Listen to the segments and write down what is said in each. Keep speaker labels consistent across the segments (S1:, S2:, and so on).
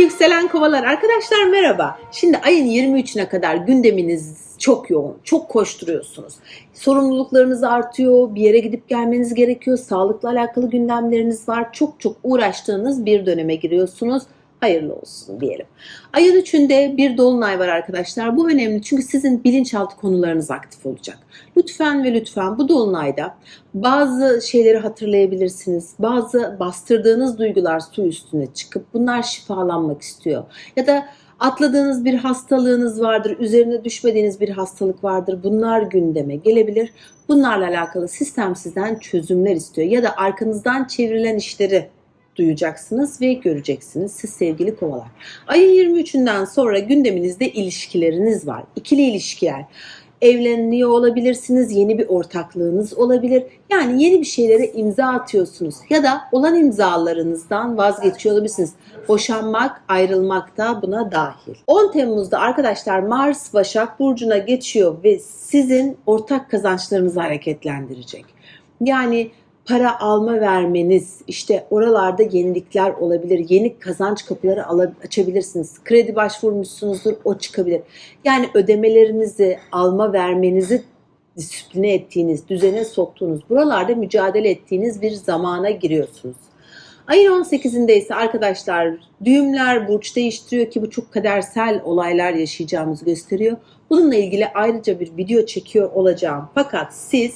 S1: yükselen kovalar arkadaşlar merhaba. Şimdi ayın 23'üne kadar gündeminiz çok yoğun, çok koşturuyorsunuz. Sorumluluklarınız artıyor, bir yere gidip gelmeniz gerekiyor, sağlıkla alakalı gündemleriniz var. Çok çok uğraştığınız bir döneme giriyorsunuz. Hayırlı olsun diyelim. Ayın 3'ünde bir dolunay var arkadaşlar. Bu önemli çünkü sizin bilinçaltı konularınız aktif olacak. Lütfen ve lütfen bu dolunayda bazı şeyleri hatırlayabilirsiniz. Bazı bastırdığınız duygular su üstüne çıkıp bunlar şifalanmak istiyor. Ya da atladığınız bir hastalığınız vardır, üzerine düşmediğiniz bir hastalık vardır. Bunlar gündeme gelebilir. Bunlarla alakalı sistem sizden çözümler istiyor. Ya da arkanızdan çevrilen işleri duyacaksınız ve göreceksiniz siz sevgili kovalar. Ayın 23'ünden sonra gündeminizde ilişkileriniz var. İkili ilişkiler. Evleniyor olabilirsiniz, yeni bir ortaklığınız olabilir. Yani yeni bir şeylere imza atıyorsunuz ya da olan imzalarınızdan vazgeçiyor olabilirsiniz. Boşanmak, ayrılmak da buna dahil. 10 Temmuz'da arkadaşlar Mars Başak Burcu'na geçiyor ve sizin ortak kazançlarınızı hareketlendirecek. Yani para alma vermeniz, işte oralarda yenilikler olabilir, yeni kazanç kapıları açabilirsiniz. Kredi başvurmuşsunuzdur, o çıkabilir. Yani ödemelerinizi, alma vermenizi disipline ettiğiniz, düzene soktuğunuz, buralarda mücadele ettiğiniz bir zamana giriyorsunuz. Ayın 18'inde ise arkadaşlar düğümler burç değiştiriyor ki bu çok kadersel olaylar yaşayacağımızı gösteriyor. Bununla ilgili ayrıca bir video çekiyor olacağım. Fakat siz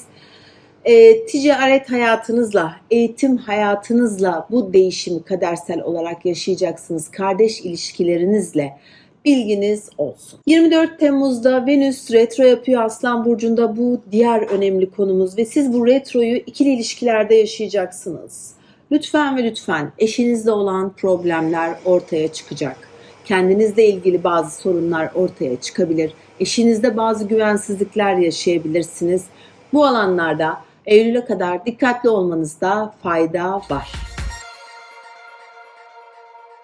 S1: e, ticaret hayatınızla, eğitim hayatınızla bu değişimi kadersel olarak yaşayacaksınız. Kardeş ilişkilerinizle bilginiz olsun. 24 Temmuz'da Venüs retro yapıyor Aslan Burcu'nda bu diğer önemli konumuz ve siz bu retroyu ikili ilişkilerde yaşayacaksınız. Lütfen ve lütfen eşinizle olan problemler ortaya çıkacak. Kendinizle ilgili bazı sorunlar ortaya çıkabilir. Eşinizde bazı güvensizlikler yaşayabilirsiniz. Bu alanlarda Eylül'e kadar dikkatli olmanızda fayda var.